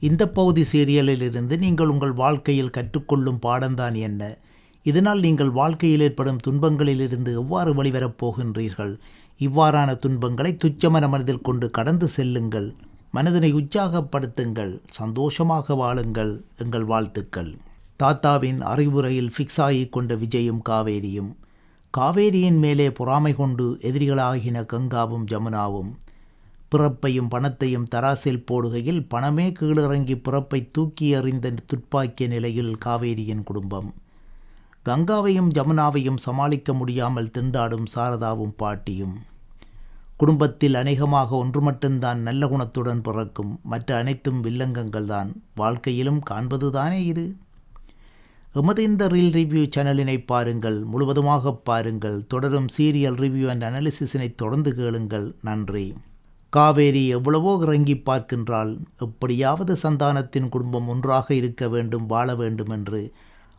இந்த பகுதி சீரியலிலிருந்து நீங்கள் உங்கள் வாழ்க்கையில் கற்றுக்கொள்ளும் பாடம்தான் என்ன? இதனால் நீங்கள் வாழ்க்கையில் ஏற்படும் துன்பங்களிலிருந்து எவ்வாறு வெளிவரப் போகின்றீர்கள்? இவ்வாறான துன்பங்களை துச்சமன மனதில் கொண்டு கடந்து செல்லுங்கள். மனதினை உற்சாகப்படுத்துங்கள். சந்தோஷமாக வாழுங்கள். எங்கள் வாழ்த்துக்கள். தாத்தாவின் அறிவுரையில் ஃபிக்ஸ் ஆகி கொண்ட விஜயும் காவேரியும். காவேரியின் மேலே பொறாமை கொண்டு எதிரிகளாகின கங்காவும் ஜமுனாவும் பிறப்பையும் பணத்தையும் தராசில் போடுகையில் பணமே கீழிறங்கி பிறப்பை தூக்கி எறிந்த துப்பாக்கிய நிலையில் காவேரியின் குடும்பம். கங்காவையும் ஜமுனாவையும் சமாளிக்க முடியாமல் திண்டாடும் சாரதாவும் பாட்டியும். குடும்பத்தில் அநேகமாக ஒன்று மட்டும்தான் நல்ல குணத்துடன் பிறக்கும். மற்ற அனைத்தும் வில்லங்கங்கள்தான் வாழ்க்கையிலும் காண்பதுதானே இது? எமது இந்த ரீல் ரிவ்யூ சேனலினை பாருங்கள். முழுவதுமாக பாருங்கள். தொடரும் சீரியல் ரிவ்யூ அண்ட் அனாலிசிஸினை தொடர்ந்து கேளுங்கள். நன்றி. காவேரி எவ்வளவோ இறங்கி பார்க்கின்றாள். எப்படியாவது சந்தானத்தின் குடும்பம் ஒன்றாக இருக்க வேண்டும் வாழ வேண்டும் என்று.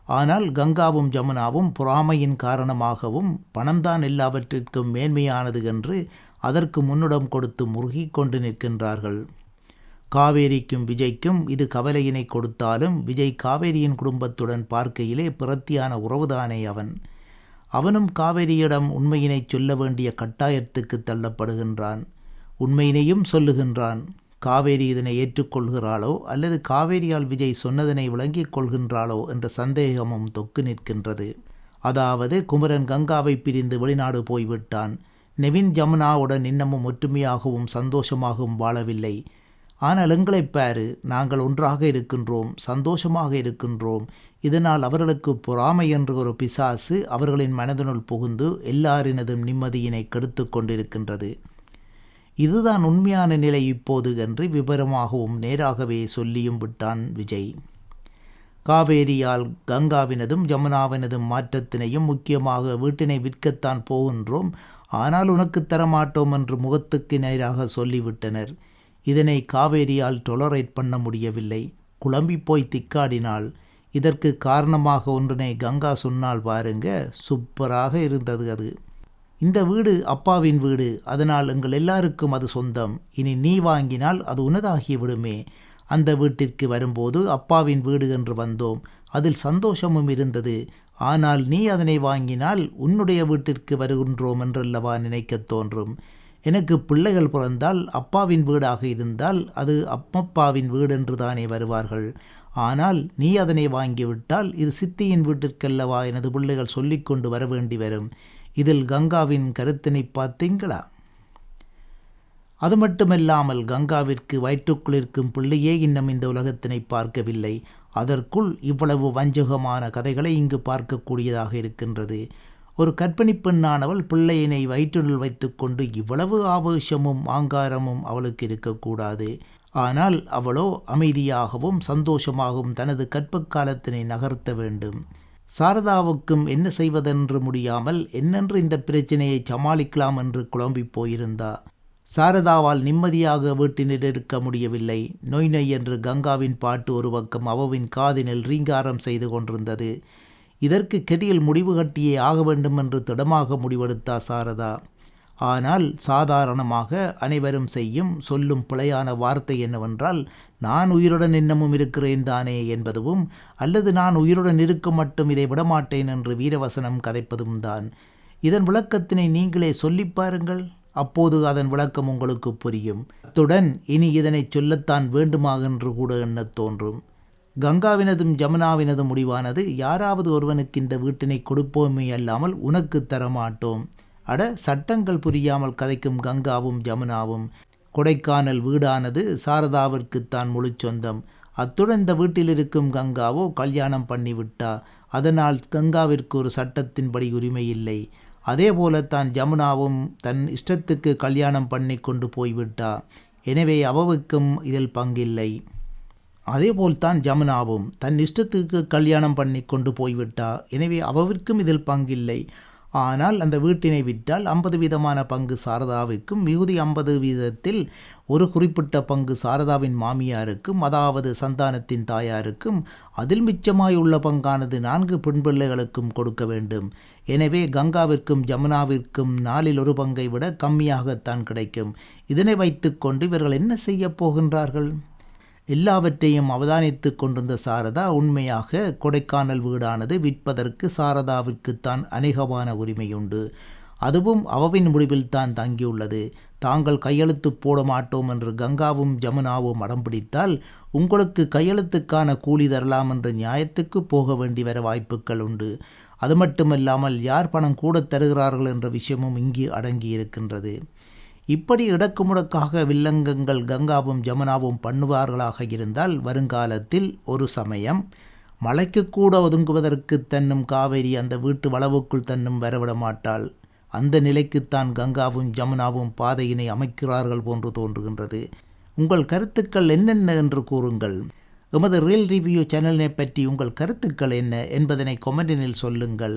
ஆனால் கங்காவும் ஜமுனாவும் பொறாமையின் காரணமாகவும் பணம்தான் எல்லாவற்றிற்கும் மேன்மையானது என்று அதற்கு முன்னிடம் கொடுத்து முருகி கொண்டு நிற்கின்றார்கள். காவேரிக்கும் விஜய்க்கும் இது கவலையினை கொடுத்தாலும் விஜய் காவேரியின் குடும்பத்துடன் பார்க்கையிலே பிரத்தியான உறவுதானே அவன். அவனும் காவேரியிடம் உண்மையினை சொல்ல வேண்டிய கட்டாயத்துக்கு தள்ளப்படுகின்றான். உண்மையினையும் சொல்லுகின்றான். காவேரி இதனை ஏற்றுக்கொள்கிறாளோ? அல்லது காவேரியால் விஜய் சொன்னதனை விளங்கிக் கொள்கின்றாளோ? என்ற சந்தேகமும் தொக்கு நிற்கின்றது. அதாவது குமரன் கங்காவை பிரிந்து வெளிநாடு போய்விட்டான். நெவின் ஜமுனாவுடன் இன்னமும் ஒற்றுமையாகவும் சந்தோஷமாகவும் வாழவில்லை. ஆனால் எங்களைப் பாரு நாங்கள் ஒன்றாக இருக்கின்றோம் சந்தோஷமாக இருக்கின்றோம். இதனால் அவர்களுக்கு பொறாமை என்ற ஒரு பிசாசு அவர்களின் மனதினுள் புகுந்து எல்லாரினதும் நிம்மதியினை கெடுத்து கொண்டிருக்கின்றது. இதுதான் உண்மையான நிலை இப்போது என்று விபரமாகவும் நேராகவே சொல்லியும் விட்டான் விஜய். காவேரியால் கங்காவினதும் ஜமுனாவினதும் மாற்றத்தினையும் முக்கியமாக வீட்டினை விற்கத்தான் போகின்றோம். ஆனால் உனக்கு தரமாட்டோம் என்று முகத்துக்கு நேராக சொல்லிவிட்டனர். இதனை காவேரியால் டொலரேட் பண்ண முடியவில்லை. குழம்பி போய் திக்காடினாள். இதற்கு காரணமாக ஒன்றினை கங்கா சொன்னால் பாருங்க சூப்பராக இருந்தது அது. இந்த வீடு அப்பாவின் வீடு அதனால் எங்கள் எல்லாருக்கும் அது சொந்தம். இனி நீ வாங்கினால் அது உனதாகி விடுமே. அந்த வீட்டிற்கு வரும்போது அப்பாவின் வீடு என்று வந்தோம். அதில் சந்தோஷமும் இருந்தது. ஆனால் நீ அதனை வாங்கினால் உன்னுடைய வீட்டிற்கு வருகின்றோம் என்றல்லவா நினைக்கத் தோன்றும். எனக்கு பிள்ளைகள் பிறந்தால் அப்பாவின் வீடாக இருந்தால் அது அப்பப்பாவின் வீடு என்று தானே வருவார்கள். ஆனால் நீ அதனை வாங்கிவிட்டால் இது சித்தியின் வீட்டிற்கல்லவா எனது பிள்ளைகள் சொல்லிக்கொண்டு வர வேண்டி வரும். இதில் கங்காவின் கருத்தினை பார்த்தீங்களா? அது மட்டுமல்லாமல் கங்காவிற்கு வயிற்றுக்குள் இருக்கும் பிள்ளையே இன்னும் இந்த உலகத்தினை பார்க்கவில்லை. அதற்குள் இவ்வளவு வஞ்சகமான கதைகளை இங்கு பார்க்கக்கூடியதாக இருக்கின்றது. ஒரு கற்பிணி பெண்ணானவள் பிள்ளையினை வயிற்றுள் வைத்துக்கொண்டு இவ்வளவு ஆவேசமும் ஆங்காரமும் அவளுக்கு இருக்கக்கூடாது. ஆனால் அவளோ அமைதியாகவும் சந்தோஷமாகவும் தனது கற்ப காலத்தினை நகர்த்த வேண்டும். சாரதாவுக்கும் என்ன செய்வதென்று முடியாமல் என்னென்று இந்த பிரச்சனையை சமாளிக்கலாம் என்று குழம்பி போயிருந்தா? சாரதாவால் நிம்மதியாக வீட்டினில் இருக்க முடியவில்லை. நொய் நொய் என்று கங்காவின் பாட்டு ஒரு பக்கம் அவவின் காதினில் ரீங்காரம் செய்து கொண்டிருந்தது. இதற்கு கெதியில் முடிவு கட்டியே ஆக வேண்டும் என்று திடமாக முடிவெடுத்தா சாரதா? ஆனால் சாதாரணமாக அனைவரும் செய்யும் சொல்லும் பிழையான வார்த்தை என்னவென்றால் நான் உயிருடன் இன்னமும் இருக்கிறேன் தானே என்பதுவும் அல்லது நான் உயிருடன் இருக்க மட்டும் இதை விடமாட்டேன் என்று வீரவசனம் கதைப்பதும் தான். இதன் விளக்கத்தினை நீங்களே சொல்லிப் பாருங்கள். அப்போது அதன் விளக்கம் உங்களுக்கு புரியும். அத்துடன் இனி இதனை சொல்லத்தான் வேண்டுமாகென்று கூட எண்ணத் தோன்றும். கங்காவினதும் ஜமுனாவினதும் முடிவானது யாராவது ஒருவனுக்கு இந்த வீட்டினை கொடுப்போமே அல்லாமல் உனக்கு தரமாட்டோம். அட சட்டங்கள் புரியாமல் கதைக்கும் கங்காவும் ஜமுனாவும். கொடைக்கானல் வீடானது சாரதாவிற்குத்தான் முழு சொந்தம். அத்துடன் இந்த வீட்டில் இருக்கும் கங்காவோ கல்யாணம் பண்ணிவிட்டா. அதனால் கங்காவிற்கு ஒரு சட்டத்தின்படி உரிமை இல்லை அதே போலத்தான் ஜமுனாவும் தன் இஷ்டத்துக்கு கல்யாணம் பண்ணி கொண்டு போய்விட்டா. எனவே அவவுக்கும் இதில் பங்கில்லை. அதேபோல்தான் ஜமுனாவும் தன் இஷ்டத்துக்கு கல்யாணம் பண்ணி கொண்டு போய்விட்டா. எனவே அவவிற்கும் இதில் பங்கில்லை. ஆனால் அந்த வீட்டினை விற்றால் ஐம்பது வீதமான பங்கு சாரதாவிற்கும் மிகுதி ஐம்பது வீதத்தில் ஒரு குறிப்பிட்ட பங்கு சாரதாவின் மாமியாருக்கும் அதாவது சந்தானத்தின் தாயாருக்கும் அதில் மிச்சமாய் உள்ள பங்கானது நான்கு பெண் பிள்ளைகளுக்கும் கொடுக்க வேண்டும். எனவே கங்காவிற்கும் ஜமுனாவிற்கும் நாலில் ஒரு பங்கை விட கம்மியாகத்தான் கிடைக்கும். இதனை வைத்துக்கொண்டு இவர்கள் என்ன செய்யப் போகின்றார்கள்? எல்லாவற்றையும் அவதானித்து கொண்டிருந்த சாரதா உண்மையாக கொடைக்கானல் வீடானது விற்பதற்கு சாரதாவிற்குத்தான் அநேகமான உரிமையுண்டு. அதுவும் அவவின் முடிவில் தான் தங்கியுள்ளது. தாங்கள் கையெழுத்து போட மாட்டோம் என்று கங்காவும் ஜமுனாவும் அடம் பிடித்தால் உங்களுக்கு கையெழுத்துக்கான கூலி தரலாம் என்ற நியாயத்துக்கு போக வேண்டி வர வாய்ப்புகள் உண்டு. அது மட்டுமல்லாமல் யார் பணம் கூட தருகிறார்கள் என்ற விஷயமும் இங்கு அடங்கியிருக்கின்றது. இப்படி இடக்குமுடக்காக வில்லங்கங்கள் கங்காவும் ஜமுனாவும் பண்ணுவார்களாக இருந்தால் வருங்காலத்தில் ஒரு சமயம் மழைக்கு கூட ஒதுங்குவதற்கு தன்னும் காவேரி அந்த வீட்டு வளவுக்குள் தன்னும் வரவிட மாட்டாள். அந்த நிலைக்குத்தான் கங்காவும் ஜமுனாவும் பாதையினை அமைக்கிறார்கள் போன்று தோன்றுகின்றது. உங்கள் கருத்துக்கள் என்னென்ன என்று கூறுங்கள். எமது ரீல் ரிவ்யூ சேனலினை பற்றி உங்கள் கருத்துக்கள் என்ன என்பதனை கொமெண்டினில் சொல்லுங்கள்.